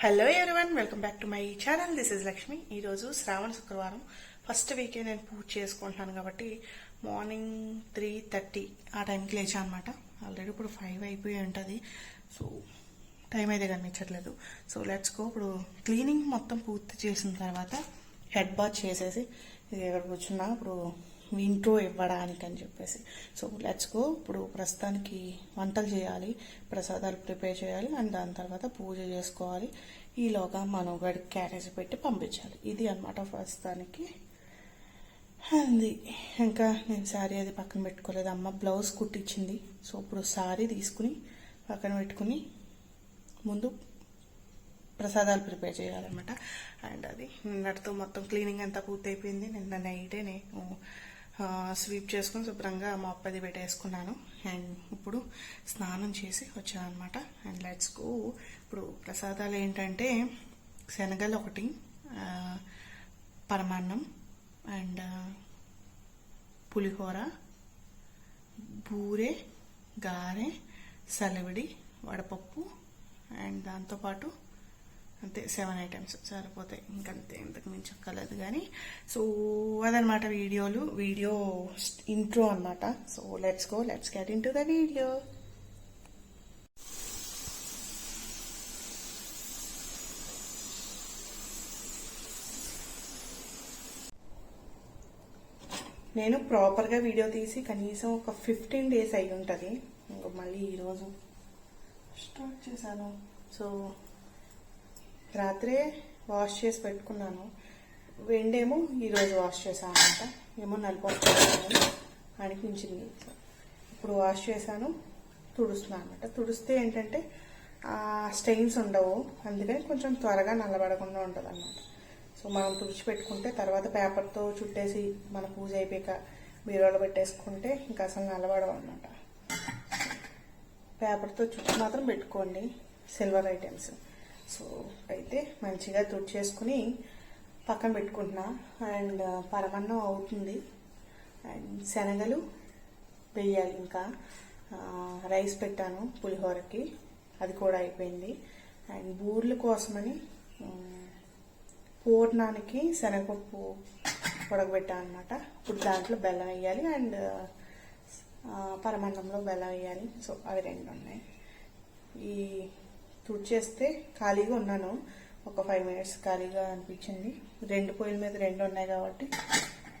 Hello everyone welcome back to my channel this is Lakshmi ఈరోజు శ్రావణ శుక్రవారం. First వీకే నేను పూజ చేసుకుంటున్నాను కాబట్టి మార్నింగ్ త్రీ థర్టీ ఆ టైంకి లేచా అనమాట ఆల్రెడీ ఇప్పుడు ఫైవ్ అయిపోయి ఉంటుంది. సో టైం అయితే కనిపించట్లేదు. సో లెట్స్ గో ఇప్పుడు క్లీనింగ్ మొత్తం పూర్తి చేసిన తర్వాత హెడ్ బాత్ చేసేసి ఇది ఎక్కడ కూర్చున్నా. ఇప్పుడు ఇంట్రో ఇవ్వడానికి అని చెప్పేసి. సో లెట్స్ గో ఇప్పుడు ప్రస్తుతానికి వంటలు చేయాలి ప్రసాదాలు ప్రిపేర్ చేయాలి అండ్ దాని తర్వాత పూజ చేసుకోవాలి. ఈలోగా మనోగడి క్యారేజ్ పెట్టి పంపించాలి. ఇది అన్నమాట ప్రస్తుతానికి. అది. ఇంకా నేను శారీ అది పక్కన పెట్టుకోలేదు. అమ్మ బ్లౌజ్ కుట్టించింది. సో ఇప్పుడు శారీ తీసుకుని పక్కన పెట్టుకుని ముందు ప్రసాదాలు ప్రిపేర్ చేయాలన్నమాట. అండ్ అది నిన్నటితో మొత్తం క్లీనింగ్ అంతా పూర్తి అయిపోయింది నిన్న నైటే నేను స్వీప్ చేసుకుని శుభ్రంగా మాప్ అది పెట్టేసుకున్నాను. అండ్ ఇప్పుడు స్నానం చేసి వచ్చాను అనమాట అండ్ లెట్స్ గో. ఇప్పుడు ప్రసాదాలు ఏంటంటే శనగలు ఒకటి పరమాన్నం అండ్ పులిహోర బూరె గారె సలవిడి వడపప్పు అండ్ దాంతోపాటు అంతే సెవెన్ ఐటమ్స్ సరిపోతాయి. ఇంకంతే ఇంతకు మించి ఒక్కలేదు కానీ సో అదనమాట వీడియోలు. వీడియో ఇంట్రో అన్నమాట. So let's go let's get into the video నేను ప్రాపర్గా వీడియో తీసి కనీసం ఒక ఫిఫ్టీన్ డేస్ అయి ఉంటుంది ఇంకా మళ్ళీ ఈరోజు స్టార్ట్ చేశాను. సో రాత్రే వాష్ చేసి పెట్టుకున్నాను. వెండేమో ఈరోజు వాష్ చేశాను ఏమో నలిపోతున్నాను అనిపించింది. ఇప్పుడు వాష్ చేశాను. తుడుస్తున్నాను అనమాట తుడిస్తే ఏంటంటే స్టెయిన్స్ ఉండవు. అందుకని కొంచెం త్వరగా నల్లబడకుండా ఉంటుంది అనమాట సో మనం తుడిచిపెట్టుకుంటే తర్వాత పేపర్తో చుట్టేసి మన పూజ అయిపోయాక బీరోలో పెట్టేసుకుంటే ఇంకా అసలు నల్లబడవు అనమాట పేపర్తో చుట్టూ మాత్రం పెట్టుకోండి. Silver items. సో అయితే మంచిగా తుడిచేసుకుని పక్కన పెట్టుకుంటున్నా. అండ్ పరమన్నం అవుతుంది. అండ్ శనగలు వేయాలి ఇంకా. రైస్ పెట్టాను పులిహోరకి. అది కూడా అయిపోయింది. అండ్ బూర్ల కోసమని పూర్ణానికి శనగపప్పు ఉడకబెట్టాను అనమాట ఇప్పుడు దాంట్లో బెల్లం వేయాలి. అండ్ పరమాన్నంలో బెల్లం వేయాలి. సో అవి రెండు ఉన్నాయి. ఈ తుడిచేస్తే ఖాళీగా ఉన్నాను. ఒక ఫైవ్ మినిట్స్ ఖాళీగా అనిపించింది. రెండు పొయ్యిల మీద రెండు ఉన్నాయి కాబట్టి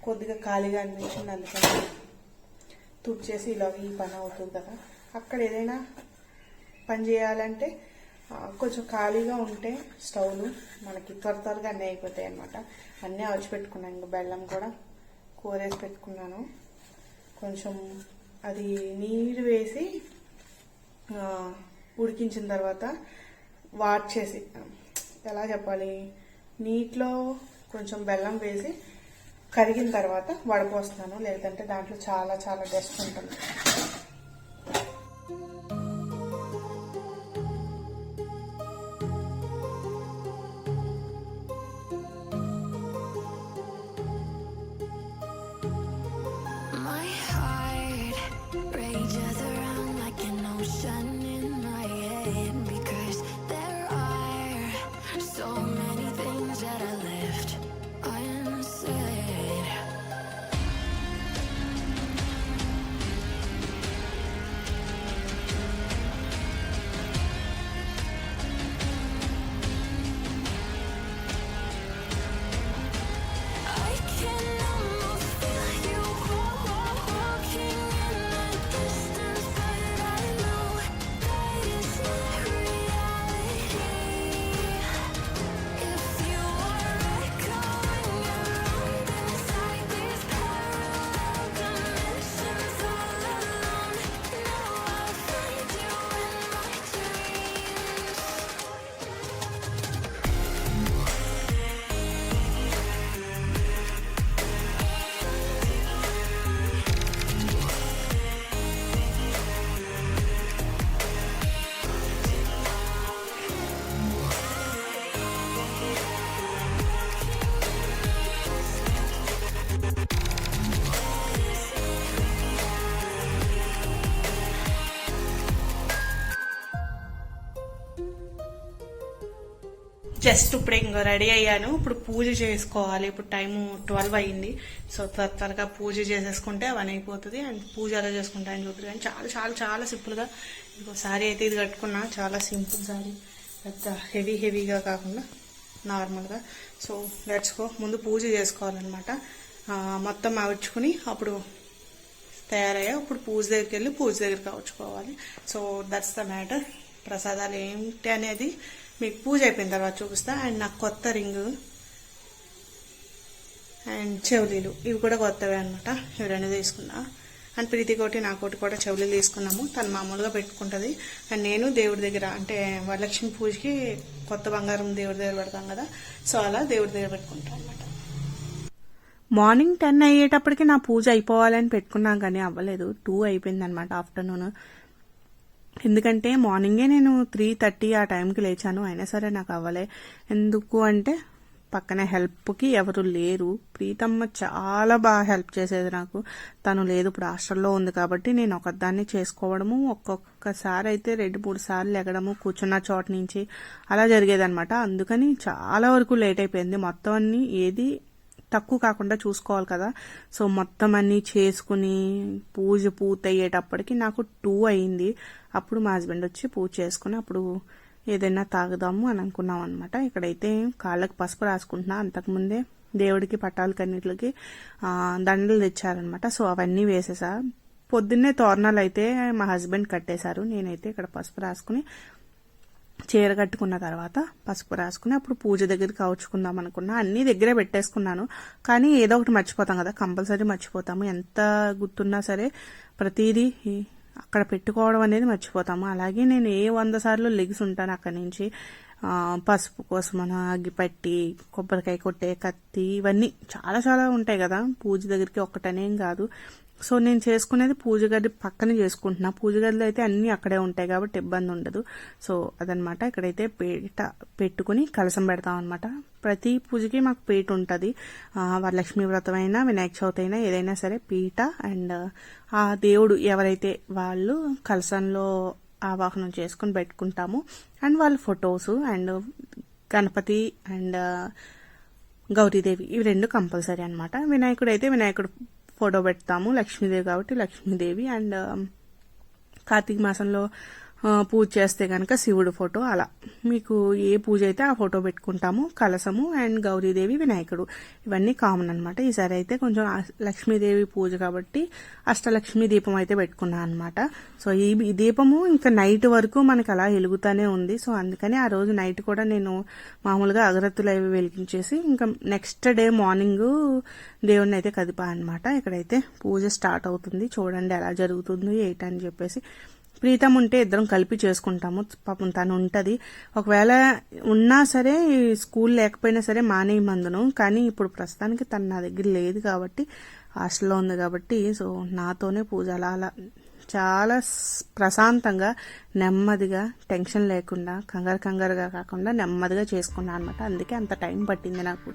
కొద్దిగా ఖాళీగా అనిపించింది అందుకని తుడిచేసి ఇలాగ ఈ పని అవుతుంది కదా. అక్కడ ఏదైనా పని చేయాలంటే కొంచెం ఖాళీగా ఉంటే స్టవ్లు మనకి త్వర త్వరగా అన్నీ అయిపోతాయి అనమాట అన్నీ అవిచి పెట్టుకున్నాను ఇంకా బెల్లం కూడా కూరేసి పెట్టుకున్నాను. కొంచెం అది నీరు వేసి ఉడికించిన తర్వాత వాట్ చేసి ఎలా చెప్పాలి నీటిలో కొంచెం బెల్లం వేసి కరిగిన తర్వాత వడపోస్తున్నాను. లేదంటే దాంట్లో చాలా చాలా డస్ట్ ఉంటుంది. జస్ట్ ఇప్పుడు ఇంకా రెడీ అయ్యాను. ఇప్పుడు పూజ చేసుకోవాలి. ఇప్పుడు టైము ట్వెల్వ్ అయ్యింది. సో త్వర త్వరగా పూజ చేసేసుకుంటే అవన్నీ అయిపోతుంది. అండ్ పూజ ఎలా చేసుకుంటా అని చూపుతుంది కానీ చాలా చాలా చాలా సింపుల్గా ఇంకో సారీ అయితే ఇది కట్టుకున్నా. చాలా సింపుల్ సారీ. పెద్ద హెవీ హెవీగా కాకుండా నార్మల్గా. So let's go. ముందు పూజ చేసుకోవాలన్నమాట. మొత్తం అవిడ్చుకుని అప్పుడు తయారయ్యా ఇప్పుడు పూజ దగ్గరికి వెళ్ళి పూజ దగ్గర కావచ్చుకోవాలి సో దట్స్ ద మ్యాటర్. ప్రసాదాలు ఏంటి అనేది మీకు పూజ అయిపోయిన తర్వాత చూపిస్తా. అండ్ నాకు కొత్త రింగ్. అండ్ చెవులీలు. ఇవి కూడా కొత్తవే అనమాట ఎవరైనా తీసుకున్నా. అండ్ ప్రీతి కోటి నాకోటి కూడా చెవులు తీసుకున్నాము. తను మామూలుగా పెట్టుకుంటుంది. అండ్ నేను దేవుడి దగ్గర అంటే వరలక్ష్మి పూజకి కొత్త బంగారం దేవుడి దగ్గర పెడతాం కదా. సో అలా దేవుడి దగ్గర పెట్టుకుంటాం అనమాట మార్నింగ్ టెన్ అయ్యేటప్పటికి నా పూజ అయిపోవాలని పెట్టుకున్నాం కానీ అవ్వలేదు. టూ అయిపోయింది అనమాట ఆఫ్టర్నూన్. ఎందుకంటే మార్నింగే నేను త్రీ థర్టీ ఆ టైంకి లేచాను. అయినా సరే నాకు అవ్వలే. ఎందుకు అంటే పక్కనే హెల్ప్కి ఎవరు లేరు. ప్రీతమ్మ చాలా బాగా హెల్ప్ చేసేది నాకు. తను లేదు ఇప్పుడు హాస్టల్లో ఉంది కాబట్టి నేను ఒకదాన్ని చేసుకోవడము ఒక్కొక్కసారి అయితే రెండు మూడు సార్లు ఎగడము కూర్చున్న చోట నుంచి అలా జరిగేదనమాట అందుకని చాలా వరకు లేట్ అయిపోయింది. మొత్తం అన్ని ఏది తక్కువ కాకుండా చూసుకోవాలి కదా. సో మొత్తం అన్నీ చేసుకుని పూజ పూర్తయ్యేటప్పటికి నాకు టూ అయింది. అప్పుడు మా హస్బెండ్ వచ్చి పూజ చేసుకుని అప్పుడు ఏదైనా తాగుదాము అని అనుకున్నాం అనమాట ఇక్కడైతే కాళ్ళకి పసుపు రాసుకుంటున్నా. అంతకుముందే దేవుడికి పట్టాలు కన్నిటికి దండలు తెచ్చారనమాట సో అవన్నీ వేసేసా. పొద్దున్నే తోరణాలు అయితే మా హస్బెండ్ కట్టేశారు. నేనైతే ఇక్కడ పసుపు రాసుకుని చీర కట్టుకున్న తర్వాత పసుపు రాసుకుని అప్పుడు పూజ దగ్గరికి కావుచుకుందాం అనుకున్నా. అన్ని దగ్గరే పెట్టేసుకున్నాను. కానీ ఏదో ఒకటి మర్చిపోతాం కదా. కంపల్సరీ మర్చిపోతాము. ఎంత గుర్తున్నా సరే ప్రతిదీ అక్కడ పెట్టుకోవడం అనేది మర్చిపోతాము. అలాగే నేను ఏ వంద సార్లు లెగిసి ఉంటాను అక్కడి నుంచి. పసుపు కోసం అని అగ్గిపెట్టి కొబ్బరికాయ కొట్టే కత్తి ఇవన్నీ చాలా చాలా ఉంటాయి కదా. పూజ దగ్గరికి ఒక్కటనేం కాదు. సో నేను చేసుకునేది పూజ గది పక్కన చేసుకుంటున్నా. పూజ గదిలో అయితే అన్నీ అక్కడే ఉంటాయి కాబట్టి ఇబ్బంది ఉండదు. సో అదనమాట. ఇక్కడైతే పీట పెట్టుకుని కలసం పెడతాం అనమాట ప్రతి పూజకి మాకు పీట ఉంటుంది. వరలక్ష్మి వ్రతం అయినా వినాయక చవితి అయినా ఏదైనా సరే పీట అండ్ ఆ దేవుడు ఎవరైతే వాళ్ళు కలసంలో ఆవాహనం చేసుకుని పెట్టుకుంటాము. అండ్ వాళ్ళ photos and Ganapati and Gauridevi ఇవి రెండు కంపల్సరీ అనమాట వినాయకుడు అయితే వినాయకుడు ఫోటో పెడతాము లక్ష్మీదేవి కాబట్టి లక్ష్మీదేవి అండ్ కార్తీక మాసంలో పూజ చేస్తే కనుక శివుడు ఫోటో అలా. మీకు ఏ పూజ అయితే ఆ ఫోటో పెట్టుకుంటాము కలసము అండ్ గౌరీదేవి వినాయకుడు. ఇవన్నీ కామన్ అనమాట ఈసారి అయితే కొంచెం లక్ష్మీదేవి పూజ కాబట్టి అష్టలక్ష్మి దీపం అయితే పెట్టుకున్నాను అనమాట సో ఈ దీపము ఇంకా నైట్ వరకు మనకి అలా వెలుగుతానే ఉంది. సో అందుకని ఆ రోజు నైట్ కూడా నేను మామూలుగా అగరత్తులు అవి వెలిగించేసి ఇంకా నెక్స్ట్ డే మార్నింగ్ దేవుడిని అయితే కదిపా అనమాట ఇక్కడైతే పూజ స్టార్ట్ అవుతుంది. చూడండి ఎలా జరుగుతుందో ఏంటని చెప్పేసి. ప్రీతం ఉంటే ఇద్దరం కలిపి చేసుకుంటాము. పాపం తను ఉంటుంది. ఒకవేళ ఉన్నా సరే స్కూల్ లేకపోయినా సరే మానేయమందును. కానీ ఇప్పుడు ప్రస్తుతానికి తను నా దగ్గర లేదు కాబట్టి హాస్టల్లో ఉంది కాబట్టి సో నాతోనే పూజ. అలా అలా చాలా ప్రశాంతంగా నెమ్మదిగా టెన్షన్ లేకుండా కంగారు కంగారుగా కాకుండా నెమ్మదిగా చేసుకున్నాను అనమాట అందుకే అంత టైం పట్టింది నాకు.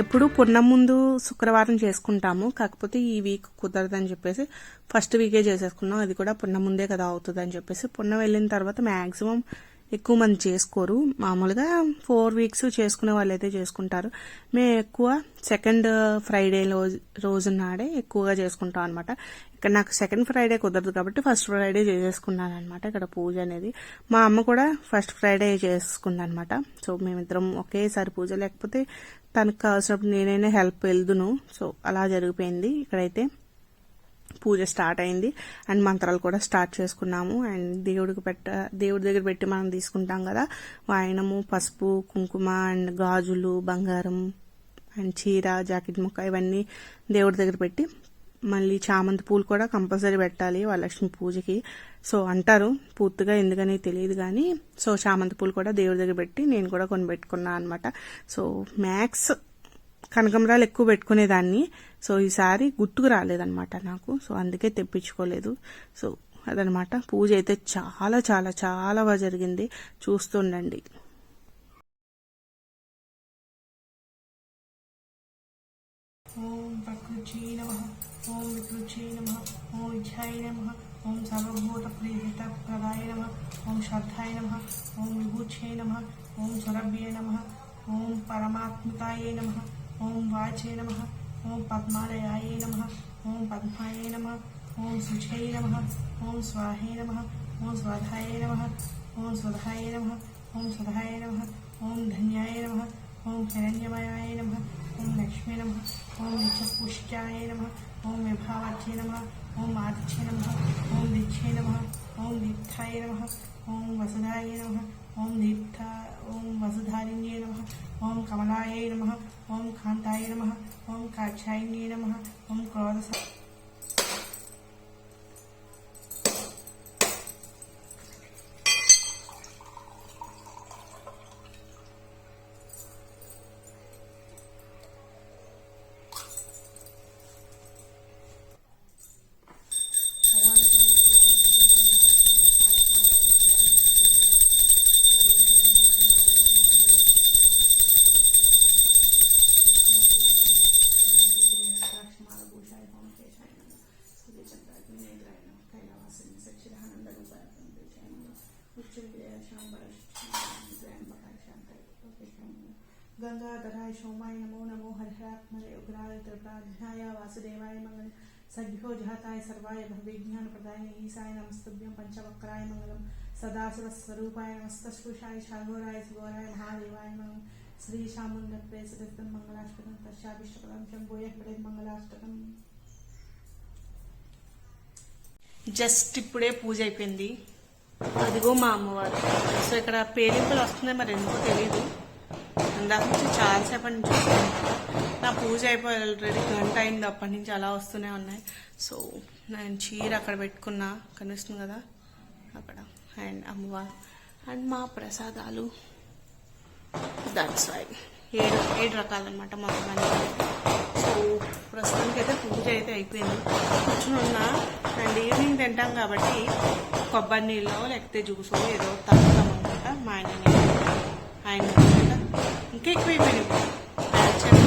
ఎప్పుడు పున్నం ముందు శుక్రవారం చేసుకుంటాము. కాకపోతే ఈ వీక్ కుదరదని చెప్పేసి ఫస్ట్ వీకే చేసేసుకున్నాం. అది కూడా పున్నం ముందే కదా అవుతుంది అని చెప్పేసి పున్నం వెళ్ళిన తర్వాత మ్యాక్సిమం ఎక్కువ మంది చేసుకోరు. మామూలుగా ఫోర్ వీక్స్ చేసుకునే వాళ్ళు అయితే చేసుకుంటారు. మేము ఎక్కువ సెకండ్ ఫ్రైడే రోజు రోజు నాడే ఎక్కువగా చేసుకుంటాం అనమాట ఇక్కడ నాకు సెకండ్ ఫ్రైడే కుదరదు కాబట్టి ఫస్ట్ ఫ్రైడే చేసేసుకున్నాను అనమాట ఇక్కడ పూజ అనేది. మా అమ్మ కూడా ఫస్ట్ ఫ్రైడే చేసుకుంది అనమాట సో మేమిద్దరం ఒకేసారి పూజ. లేకపోతే తనకు కావాల్సినప్పుడు నేనైనా హెల్ప్ వెళ్దును. సో అలా జరిగిపోయింది. ఇక్కడైతే పూజ స్టార్ట్ అయింది. అండ్ మంత్రాలు కూడా స్టార్ట్ చేసుకున్నాము. అండ్ దేవుడికి పెట్ట దేవుడి దగ్గర పెట్టి మనం తీసుకుంటాం కదా. వాయనము పసుపు కుంకుమ అండ్ గాజులు బంగారం అండ్ చీర జాకెట్ ముక్క ఇవన్నీ దేవుడి దగ్గర పెట్టి మళ్ళీ చామంతి పూలు కూడా కంపల్సరీ పెట్టాలి వరలక్ష్మి పూజకి. సో అంటారు పూర్తిగా ఎందుకని తెలియదు కానీ సో చామంతి పూలు కూడా దేవుడి దగ్గర పెట్టి నేను కూడా కొని పెట్టుకున్నాను అనమాట సో మ్యాక్స్ కనకంబరాలు ఎక్కువ పెట్టుకునేదాన్ని సో ఈసారి గుర్తుకు రాలేదనమాట నాకు. సో అందుకే తెప్పించుకోలేదు. సో అదనమాట పూజ అయితే చాలా చాలా చాలా బాగా జరిగింది. చూస్తుండండి. ఓం ప్రకృతి నమ ఓం వికృతి నమ ఓం విద్యాయ నమ ఓం సర్వభూత ప్రీహిత ప్రదాయ నమ ఓం శ్రద్ధాయ నమ ఓం విభూచే నమ ఓం సురభ్యే నమ ఓం పరమాత్మికాయ నమ ఓం వాచే నమ ఓం పద్మాలయాయ నమ ఓం పద్మాయ నమ ఓం శుచై నమ ఓం స్వాహే నమ ఓం స్వధాయ నమ ఓం స్వధాయ నమ ఓం సుధాయ నమ ఓం ధన్యాయ నమ ఓం హిరణ్యమయాయ నమ ఓం లక్ష్మీ నమ ఓం నిత్యపుష్టాయ నమ ఓం విభావాచ్యే నమ ఓం ఆదిత్య నమ ఓం దిచ్చే నమ ఓం దీప్తాయ నమ ఓం వసుధాయ నమ ఓం దీప్త ఓం వసుధారిణ్యే నమ ఓం కమలాయ నమ ఓం కాంతాయ నమ ఓం కాక్షాయిన్యే సోమాయ నమో నమో హరిహరాత్మనే ఉగ్రాయ త్రిప్రాధ్యాయ వాసుదేవాయ మంగళం సభ్యో జాతాయ సర్వాయ భవిజ్ఞాన ప్రదాయ ఈశాయ నమస్తభ్యం పంచవక్రాయ మంగళం సదాశివ స్వరూపాయ నమస్తస్పృశాయ శాఘోరాయ సుఘోరాయ మహాదేవాయ మంగళం శ్రీ శాముండ ప్రేసరితం మంగళాష్టకం తస్యాభిష్టపదం శంభూయ పడే మంగళాష్టకం జస్ట్ ఇప్పుడే పూజ అయిపోయింది అదిగో మా అమ్మవారు సో ఇక్కడ పేరింపులు వస్తున్నాయి మరి ఎందుకో తెలియదు ఇందాక నుంచి చాలాసేపటి నుంచి నా పూజ అయిపోయి ఆల్రెడీ గంట అయింది. అప్పటి నుంచి అలా వస్తూనే ఉన్నాయి. సో నేను చీర అక్కడ పెట్టుకున్నా. కనిపిస్తుంది కదా? అక్కడ. అండ్ అమ్మవారు అండ్ మా ప్రసాదాలు. దట్స్ వై ఏడు ఏడు రకాలన్నమాట మొత్తం అన్ని సో ప్రస్తుతానికి అయితే పూజ అయితే అయిపోయింది. కూర్చుని ఉన్నా. అండ్ ఈవినింగ్ తింటాం కాబట్టి కొబ్బరి నీళ్ళో లేకపోతే జ్యూసో ఏదో తాగుతాం అనమాట మా ఆయన ఆయన అనమాట ఇంకా ఎక్కువ అయిపోయింది యాడ్ చేయాలి.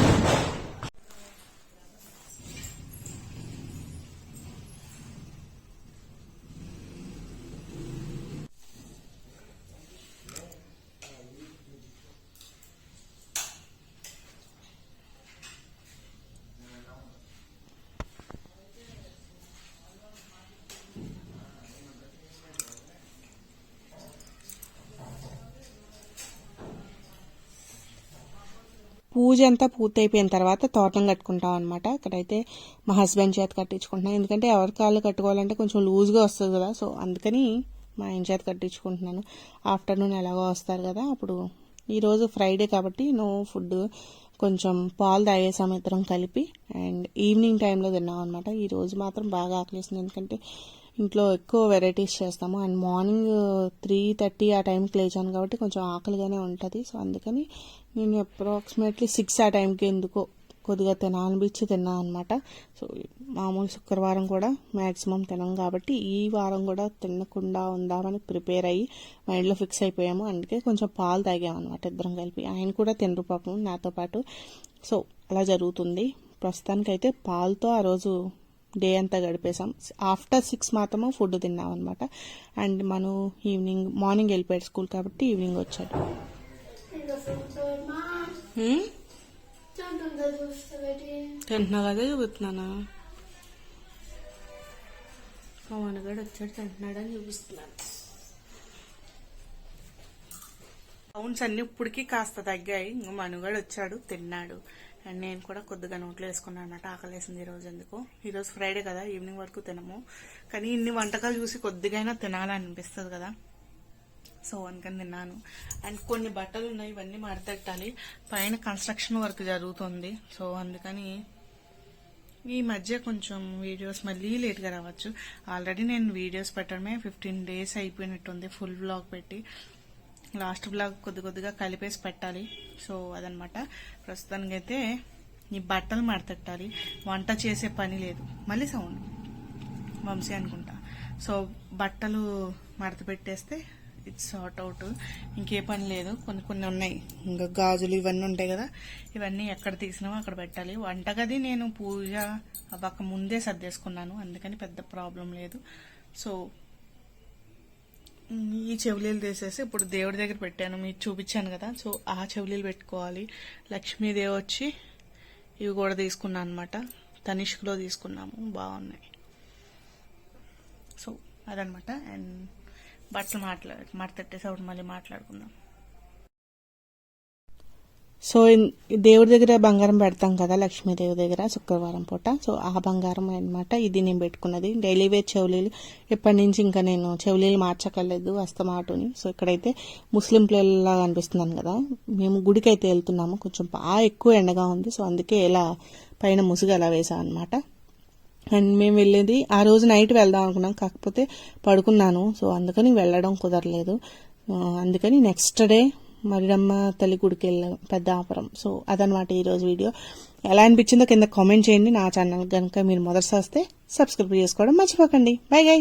పూజ అంతా పూర్తయిపోయిన తర్వాత తోటం కట్టుకుంటాం అనమాట ఇక్కడైతే మా హస్బెండ్ చేత కట్టించుకుంటున్నాను. ఎందుకంటే ఎవరి కాళ్ళు కట్టుకోవాలంటే కొంచెం లూజ్గా వస్తుంది కదా. సో అందుకని మా ఆయన చేత కట్టించుకుంటున్నాను. ఆఫ్టర్నూన్ ఎలాగో వస్తారు కదా. అప్పుడు ఈరోజు ఫ్రైడే కాబట్టి నో ఫుడ్ కొంచెం పాలు తాగే ఇద్దరం కలిపి. అండ్ ఈవినింగ్ టైంలో తిన్నాం అనమాట ఈరోజు మాత్రం బాగా ఆకలిస్తుంది ఎందుకంటే ఇంట్లో ఎక్కువ వెరైటీస్ చేస్తాము. And morning uh, three thirty ఆ టైంకి లేచాను కాబట్టి కొంచెం ఆకలిగానే ఉంటుంది. సో అందుకని నేను అప్రాక్సిమేట్లీ సిక్స్ ఆ టైంకి ఎందుకో కొద్దిగా తినాలనిపించి తిన్నాను అనమాట సో మామూలు శుక్రవారం కూడా మ్యాక్సిమం తినం కాబట్టి ఈ వారం కూడా తినకుండా ఉందామని ప్రిపేర్ అయ్యి మైండ్లో ఫిక్స్ అయిపోయాము. అందుకే కొంచెం పాలు తాగామన్నమాట ఇద్దరం కలిపి. ఆయన కూడా తినరు పాపం నాతో పాటు. సో అలా జరుగుతుంది. ప్రస్తుతానికైతే పాలతో ఆ రోజు డే అంతా గడిపేసాం ఆఫ్టర్ సిక్స్ మాత్రమే ఫుడ్ తిన్నాం అనమాట అండ్ మనం ఈవినింగ్ మార్నింగ్ వెళ్ళిపోయాడు స్కూల్ కాబట్టి ఈవినింగ్ వచ్చాడు? తింటున్నా కదా చూపుతున్నానా పవన్ గడు వచ్చాడు తింటున్నాడని చూపిస్తున్నాను సౌండ్స్ అన్ని ఇప్పటికీ కాస్త తగ్గాయి. ఇంకో మనుగడు వచ్చాడు తిన్నాడు. అండ్ నేను కూడా కొద్దిగా నోట్లో వేసుకున్నాను అనమాట ఆకలేసింది ఈరోజు ఎందుకు. ఈరోజు ఫ్రైడే కదా ఈవినింగ్ వరకు తినము. కానీ ఇన్ని వంటకాలు చూసి కొద్దిగైనా తినాలనిపిస్తుంది కదా. సో అందుకని తిన్నాను. అండ్ కొన్ని బట్టలు ఉన్నాయి ఇవన్నీ మడతెట్టాలి. పైన కన్స్ట్రక్షన్ వర్క్ జరుగుతుంది. సో అందుకని ఈ మధ్య కొంచెం వీడియోస్ మళ్ళీ లేట్గా రావచ్చు. ఆల్రెడీ నేను వీడియోస్ పెట్టడమే ఫిఫ్టీన్ డేస్ అయిపోయినట్టుంది ఫుల్ బ్లాగ్ పెట్టి. లాస్ట్ బ్లాగ్ కొద్ది కొద్దిగా కలిపేసి పెట్టాలి. సో అదనమాట. ప్రస్తుతానికైతే ఈ బట్టలు మడతెట్టాలి. వంట చేసే పని లేదు. మళ్ళీ సౌండ్. వంశీ అనుకుంటా. సో బట్టలు మడత పెట్టేస్తే ఇట్స్ సార్ట్ అవుట్ ఇంకే పని లేదు. కొన్ని కొన్ని ఉన్నాయి. ఇంకా గాజులు ఇవన్నీ ఉంటాయి కదా. ఇవన్నీ ఎక్కడ తీసినామో అక్కడ పెట్టాలి. వంటగది నేను పూజ అవ్వక ముందే సర్దేసుకున్నాను. అందుకని పెద్ద ప్రాబ్లం లేదు. సో ఈ చెవులీలు తీసేసి ఇప్పుడు దేవుడి దగ్గర పెట్టాను. మీకు చూపించాను కదా. సో ఆ చెవులీలు పెట్టుకోవాలి. లక్ష్మీదేవి వచ్చి ఇవి కూడా తీసుకున్నాను అనమాట తనిష్క్లో తీసుకున్నాము. బాగున్నాయి. సో అదనమాట అండ్ బట్టలు మాట్లా మడతెట్టేసి అప్పుడు మళ్ళీ మాట్లాడుకుందాం. సో దేవుడి దగ్గర బంగారం పెడతాం కదా లక్ష్మీదేవి దగ్గర శుక్రవారం పూట. సో ఆ బంగారం అనమాట ఇది నేను పెట్టుకున్నది. డైలీ వేర్ చెవులీలు ఎప్పటి నుంచి ఇంకా నేను చెవులీలు మార్చకలేదు అస్తమాటుని సో ఇక్కడైతే ముస్లిం పిల్లల్లా అనిపిస్తున్నాను కదా. మేము గుడికి అయితే వెళ్తున్నాము. కొంచెం బాగా ఎక్కువ ఎండగా ఉంది. సో అందుకే ఇలా పైన ముసుగు అలా వేసాం అనమాట అండ్ మేము వెళ్ళేది ఆ రోజు నైట్ వెళ్దాం అనుకున్నాం. కాకపోతే పడుకున్నాను. సో అందుకని వెళ్ళడం కుదరలేదు. అందుకని నెక్స్ట్ డే మరిడమ్మ తల్లి గుడికి వెళ్ళాం పెద్దాపురం సో అదనమాట ఈరోజు వీడియో. ఎలా అనిపించిందో కింద కామెంట్ చేయండి. నా ఛానల్ కనుక మీరు మొదటిసారి వస్తే సబ్స్క్రైబ్ చేసుకోవడం మర్చిపోకండి. Bye guys